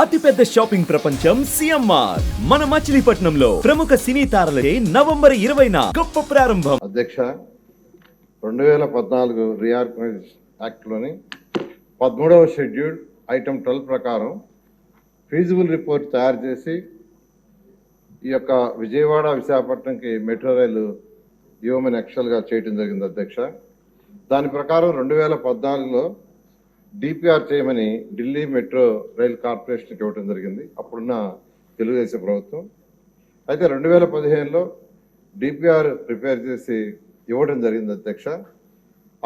అతిపెద్ద షాపింగ్ ప్రపంచం సిఎంఆర్. మన మచిలీపట్నంలో ప్రముఖ సినీ తారలే నవంబర్ ఇరవైన గొప్ప ప్రారంభం. అధ్యక్ష రెండు వేల పద్నాలుగు రీఆర్గనైజేషన్ యాక్ట్లోని పదమూడవ షెడ్యూల్ ఐటమ్ ట్వెల్వ్ ప్రకారం ఫీజిబుల్ రిపోర్ట్ తయారు చేసి ఈ యొక్క విజయవాడ విశాఖపట్నంకి మెట్రో రైలు ఇవ్వమని యాక్చువల్గా చేయడం జరిగింది అధ్యక్ష. దాని ప్రకారం రెండు వేల పద్నాలుగులో డిపిఆర్ చేయమని ఢిల్లీ మెట్రో రైల్ కార్పొరేషన్కి ఇవ్వడం జరిగింది. అప్పుడున్న తెలుగుదేశం ప్రభుత్వం. అయితే రెండు వేల పదిహేనులో డిపిఆర్ ప్రిపేర్ చేసి ఇవ్వడం జరిగింది అధ్యక్ష.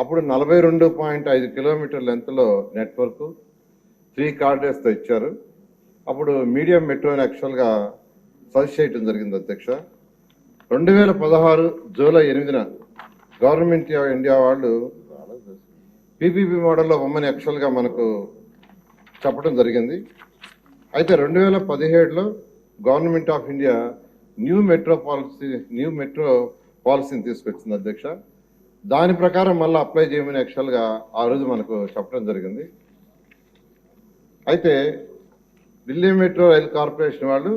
అప్పుడు నలభై రెండు పాయింట్ ఐదు కిలోమీటర్ లెంత్లో నెట్వర్క్ త్రీ కార్డర్స్తో ఇచ్చారు. అప్పుడు మీడియం మెట్రోని యాక్చువల్గా సజెస్ట్ చేయడం జరిగింది అధ్యక్ష. రెండు వేల పదహారు జూలై ఎనిమిదిన గవర్నమెంట్ ఆఫ్ ఇండియా వాళ్ళు పీపీపీ మోడల్లో బొమ్మని యాక్చువల్గా మనకు చెప్పడం జరిగింది. అయితే రెండు వేల పదిహేడులో government of India new metro policy new metro పాలసీని తీసుకొచ్చింది అధ్యక్ష. దాని ప్రకారం మళ్ళీ అప్లై చేయమని యాక్చువల్గా ఆ రోజు మనకు చెప్పడం జరిగింది. అయితే ఢిల్లీ మెట్రో రైల్ కార్పొరేషన్ వాళ్ళు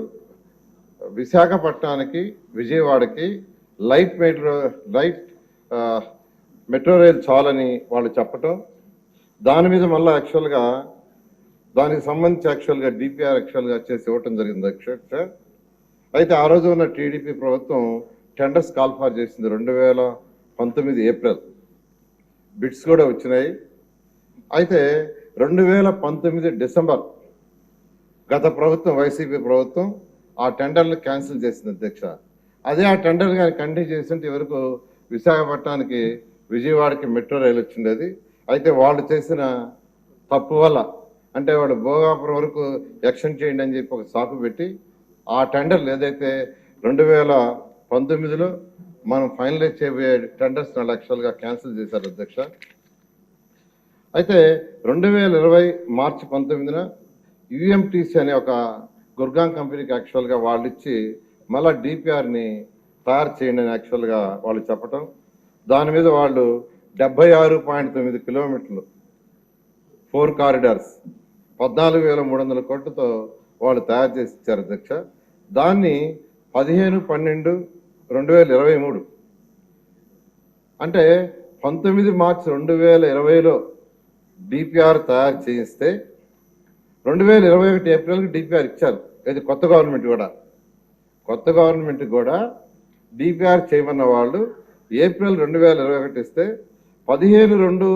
విశాఖపట్నానికి విజయవాడకి light metro light metro rail చాలని వాళ్ళు చెప్పటం దాని మీద మళ్ళీ యాక్చువల్గా దానికి సంబంధించి యాక్చువల్గా డిపిఆర్ యాక్చువల్గా చేసి ఇవ్వటం జరిగింది అధ్యక్ష అయితే ఆ రోజు ఉన్న టీడీపీ ప్రభుత్వం టెండర్స్ కాల్ఫార్ చేసింది రెండు వేల పంతొమ్మిది ఏప్రిల్. బిడ్స్ కూడా వచ్చినాయి. అయితే రెండు వేల పంతొమ్మిది డిసెంబర్ గత ప్రభుత్వం వైసీపీ ప్రభుత్వం ఆ టెండర్లు క్యాన్సిల్ చేసింది అధ్యక్ష. అదే ఆ టెండర్ కానీ కంటిన్యూ చేస్తుంటే వరకు విశాఖపట్నానికి విజయవాడకి మెట్రో రైలు వచ్చిండేది. అయితే వాళ్ళు చేసిన తప్పు వల్ల అంటే వాడు భోగాపురం వరకు ఎక్షన్ చేయండి అని చెప్పి ఒక సాకు పెట్టి ఆ టెండర్లు ఏదైతే రెండు వేల పంతొమ్మిదిలో మనం ఫైనలైజ్ చేయబోయే టెండర్స్ నాలుగు లక్షలుగా క్యాన్సిల్ చేశారు అధ్యక్ష. అయితే రెండు వేల ఇరవై మార్చి పంతొమ్మిదిన యుఎంటీసీ అనే ఒక గుర్గాం కంపెనీకి యాక్చువల్గా వాళ్ళు ఇచ్చి మళ్ళీ డిపిఆర్ని తయారు చేయండి అని యాక్చువల్గా వాళ్ళు చెప్పటం. దాని మీద వాళ్ళు డెబ్బై ఆరు పాయింట్ తొమ్మిది కిలోమీటర్లు ఫోర్ కారిడార్స్ పద్నాలుగు వేల మూడు వందల కోట్లతో వాళ్ళు తయారు చేసి ఇచ్చారు అధ్యక్ష. దాన్ని పదిహేను పన్నెండు రెండు వేల ఇరవై మూడు అంటే పంతొమ్మిది మార్చి రెండు వేల ఇరవైలో డిపిఆర్ తయారు చేయిస్తే రెండు వేల ఇరవై ఒకటి ఏప్రిల్కి డిపిఆర్ ఇచ్చారు. ఇది కొత్త గవర్నమెంట్ కూడా. కొత్త గవర్నమెంట్ కూడా డిపిఆర్ చేయమన్న వాళ్ళు ఏప్రిల్ రెండు వేల ఇరవై ఒకటి ఇస్తే పదిహేను రెండు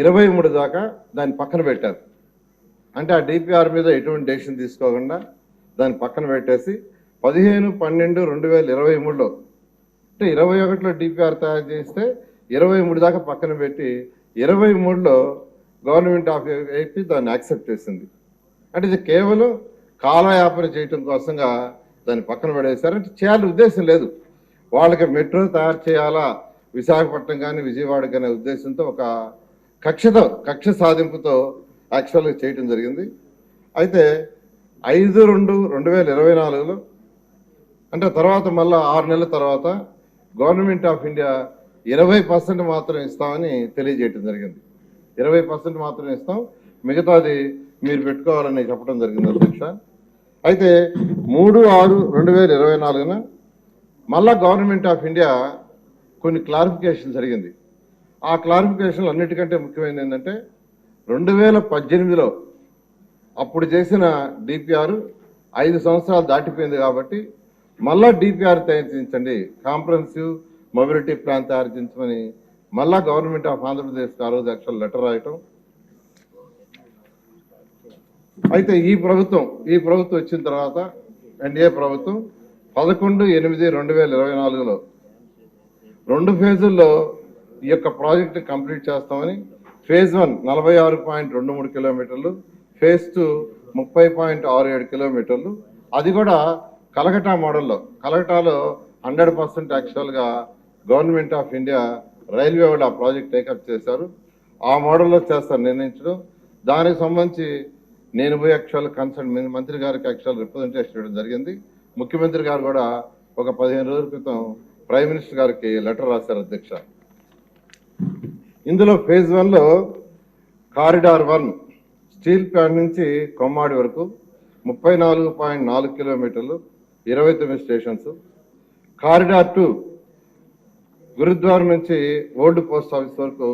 ఇరవై మూడు దాకా దాన్ని పక్కన పెట్టారు. అంటే ఆ డిపిఆర్ మీద ఎటువంటి డెసిషన్ తీసుకోకుండా దాన్ని పక్కన పెట్టేసి పదిహేను పన్నెండు రెండు వేల ఇరవై మూడులో అంటే ఇరవై ఒకటిలో డిపిఆర్ తయారు చేస్తే ఇరవై మూడు దాకా పక్కన పెట్టి ఇరవై మూడులో గవర్నమెంట్ ఆఫ్ ఏపీ దాన్ని యాక్సెప్ట్ చేసింది. అంటే ఇది కేవలం కాలయాపన చేయటం కోసంగా దాన్ని పక్కన పడేశారు. అంటే చేయాలని ఉద్దేశం లేదు. వాళ్ళకి మెట్రో తయారు చేయాలా? విశాఖపట్నం కానీ విజయవాడ కానీ ఉద్దేశంతో ఒక కక్షతో కక్ష సాధింపుతో యాక్చువల్గా చేయటం జరిగింది. అయితే ఐదు రెండు రెండు వేల ఇరవై నాలుగులో అంటే తర్వాత మళ్ళా ఆరు నెలల తర్వాత గవర్నమెంట్ ఆఫ్ ఇండియా ఇరవై పర్సెంట్ మాత్రం ఇస్తామని తెలియజేయటం జరిగింది. ఇరవై పర్సెంట్ మాత్రం ఇస్తాం. మిగతాది మీరు పెట్టుకోవాలని చెప్పడం జరిగింది అధ్యక్ష. అయితే మూడు ఆరు రెండు వేల ఇరవై నాలుగున మళ్ళా గవర్నమెంట్ ఆఫ్ ఇండియా కొన్ని క్లారిఫికేషన్ జరిగింది. ఆ క్లారిఫికేషన్లు అన్నిటికంటే ముఖ్యమైనది ఏంటంటే రెండు వేల పద్దెనిమిదిలో అప్పుడు చేసిన డిపిఆర్ ఐదు సంవత్సరాలు దాటిపోయింది కాబట్టి మళ్ళా డిపిఆర్ తయారు చేయించండి కాంప్రహెన్సివ్ మొబిలిటీ ప్లాన్ తయారు మళ్ళా గవర్నమెంట్ ఆఫ్ ఆంధ్రప్రదేశ్కి ఆ రోజు యాక్చువల్ లెటర్ రాయటం. అయితే ఈ ప్రభుత్వం ఈ ప్రభుత్వం వచ్చిన తర్వాత ఎన్డీఏ ప్రభుత్వం పదకొండు ఎనిమిది రెండు వేల ఇరవై నాలుగులో రెండు ఫేజుల్లో ఈ యొక్క ప్రాజెక్ట్ కంప్లీట్ చేస్తామని ఫేజ్ వన్ నలభై ఆరు పాయింట్ రెండు మూడు కిలోమీటర్లు ఫేజ్ టూ ముప్పై పాయింట్ ఆరు ఏడు కిలోమీటర్లు. అది కూడా కలకటా మోడల్లో. కలకటాలో హండ్రెడ్ పర్సెంట్ యాక్చువల్గా గవర్నమెంట్ ఆఫ్ ఇండియా రైల్వే వాళ్ళు ఆ ప్రాజెక్ట్ టేకప్ చేశారు. ఆ మోడల్లో చేస్తారు నిర్ణయించడం. దానికి సంబంధించి నేను పోయి యాక్చువల్ కన్సర్న్ మంత్రి గారికి యాక్చువల్ రిప్రజెంటేషన్ ఇవ్వడం జరిగింది. ముఖ్యమంత్రి గారు కూడా ఒక పదిహేను రోజుల క్రితం ప్రైమ్ మినిస్టర్ గారికి లెటర్ రాశారు అధ్యక్ష. ఇందులో ఫేజ్ వన్లో కారిడార్ వన్ స్టీల్ ప్లాంట్ నుంచి కొమ్మాడి వరకు ముప్పై నాలుగు పాయింట్ నాలుగు కిలోమీటర్లు ఇరవై తొమ్మిది స్టేషన్స్. కారిడార్ టూ గురుద్వార నుంచి ఓల్డ్ పోస్ట్ ఆఫీస్ వరకు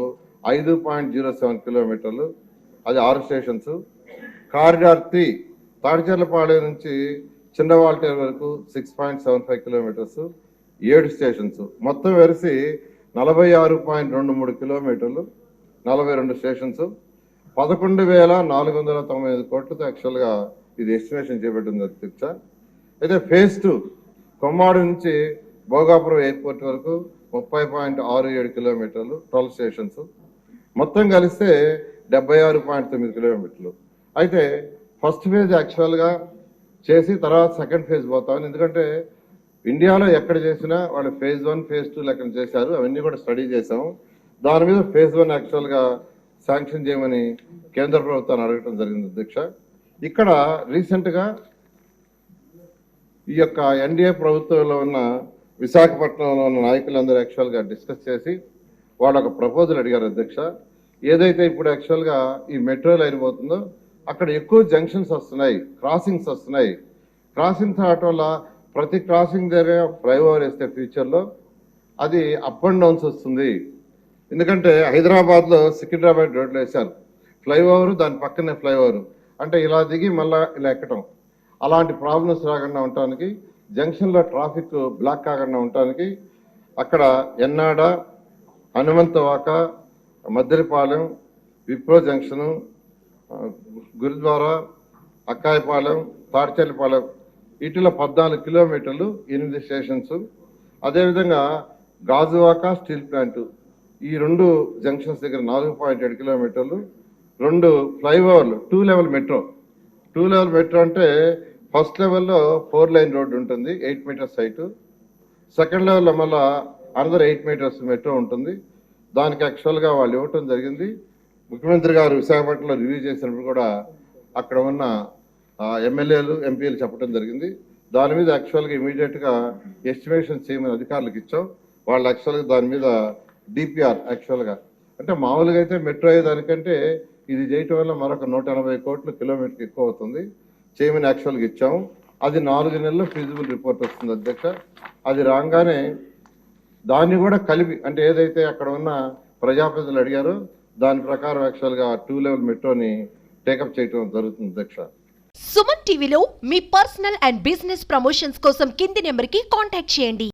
ఐదు పాయింట్ జీరో సెవెన్ కిలోమీటర్లు అది ఆరు స్టేషన్స్. కారిడార్ త్రీ తాడిచెర్లపాలెం నుంచి చిన్నవాల్టేర్ వరకు six point seven five kilometres ఏడు స్టేషన్స్ మొత్తం వెరిసి నలభై ఆరు పాయింట్ రెండు మూడు కిలోమీటర్లు నలభై రెండు స్టేషన్స్ పదకొండు వేల నాలుగు వందల తొంభై ఐదు కోట్లతో యాక్చువల్గా ఇది ఎస్టిమేషన్ చేపట్టింది అధ్యక్ష అయితే ఫేజ్ టూ కొమ్మాడు నుంచి భోగాపురం ఎయిర్పోర్ట్ వరకు ముప్పై పాయింట్ ఆరు ఏడు కిలోమీటర్లు ట్వెల్వ్ స్టేషన్స్ మొత్తం కలిస్తే డెబ్బై ఆరు పాయింట్ తొమ్మిది కిలోమీటర్లు అయితే ఫస్ట్ ఫేజ్ యాక్చువల్గా చేసి తర్వాత సెకండ్ ఫేజ్ పోతామని ఎందుకంటే ఇండియాలో ఎక్కడ చేసినా వాళ్ళు ఫేజ్ వన్ ఫేజ్ టూ లెక్కన చేశారు. అవన్నీ కూడా స్టడీ చేసాము దాని మీద ఫేజ్ వన్ యాక్చువల్గా శాంక్షన్ చేయమని కేంద్ర ప్రభుత్వాన్ని అడగటం జరిగింది అధ్యక్ష ఇక్కడ రీసెంట్గా ఈ యొక్క ఎన్డీఏ ప్రభుత్వంలో ఉన్న విశాఖపట్నంలో ఉన్న నాయకులందరూ యాక్చువల్గా డిస్కస్ చేసి వాళ్ళు ఒక ప్రపోజల్ అడిగారు అధ్యక్ష ఏదైతే ఇప్పుడు యాక్చువల్గా ఈ మెట్రో లైన్ పోతుందో అక్కడ ఎక్కువ జంక్షన్స్ వస్తున్నాయి క్రాసింగ్స్ వస్తున్నాయి. క్రాసింగ్స్ రావటం వల్ల ప్రతి క్రాసింగ్ దగ్గర ఫ్లైఓవర్ వేస్తే ఫ్యూచర్లో అది అప్ అండ్ డౌన్స్ వస్తుంది. ఎందుకంటే హైదరాబాద్లో సికింద్రాబాద్ రోడ్లు వేశారు. ఫ్లైఓవర్ దాని పక్కనే ఫ్లైఓవర్ అంటే ఇలా దిగి మళ్ళా ఇలా ఎక్కటం. అలాంటి ప్రాబ్లమ్స్ రాకుండా ఉండటానికి జంక్షన్లో ట్రాఫిక్ బ్లాక్ కాకుండా ఉండటానికి అక్కడ ఎన్నాడ హనుమంతవాక మద్దరిపాలెం విప్రో జంక్షను గురుద్వారా అక్కాయపాలెం తాడిచెల్లిపాలెం ఇటుల పద్నాలుగు కిలోమీటర్లు ఎనిమిది స్టేషన్స్. అదేవిధంగా గాజువాక స్టీల్ ప్లాంట్. ఈ రెండు జంక్షన్స్ దగ్గర నాలుగు పాయింట్ ఏడు కిలోమీటర్లు. రెండు ఫ్లైఓవర్లు two level metro. Two level metro అంటే ఫస్ట్ లెవెల్లో ఫోర్ లైన్ రోడ్డు ఉంటుంది ఎయిట్ మీటర్స్ హైట్ సెకండ్ లెవెల్లో మళ్ళీ అనదర్ ఎయిట్ మీటర్స్ మెట్రో ఉంటుంది. దానికి యాక్చువల్గా వాళ్ళు ఇవ్వటం జరిగింది. ముఖ్యమంత్రి గారు విశాఖపట్నంలో రివ్యూ చేసినప్పుడు కూడా అక్కడ ఉన్న ఎమ్మెల్యేలు ఎంపీలు చెప్పడం జరిగింది. దాని మీద యాక్చువల్గా ఇమీడియట్గా ఎస్టిమేషన్ చేయమని అధికారులకు ఇచ్చాం. వాళ్ళు యాక్చువల్గా దాని మీద డిపిఆర్ యాక్చువల్గా. అంటే మామూలుగా అయితే మెట్రో అయ్యేదానికంటే ఇది చేయటం వల్ల మరొక నూట ఎనభై కోట్లు కిలోమీటర్కి ఎక్కువ అవుతుంది. చేయమని యాక్చువల్గా ఇచ్చాము అది నాలుగు నెలల్లో ఫీజిబుల్ రిపోర్ట్ వస్తుంది అధ్యక్ష. అది రాగానే దాన్ని కూడా కలిపి అంటే ఏదైతే అక్కడ ఉన్న ప్రజాప్రతినిధులు అడిగారో దాని ప్రకారం యాక్చువల్గా టూ లెవెల్ మెట్రోని టేకప్ చేయడం జరుగుతుంది అధ్యక్ష. సుమన్ టీవీలో మీ పర్సనల్ అండ్ బిజినెస్ ప్రమోషన్స్ కోసం కింది నెంబర్కి కాంటాక్ట్ చేయండి.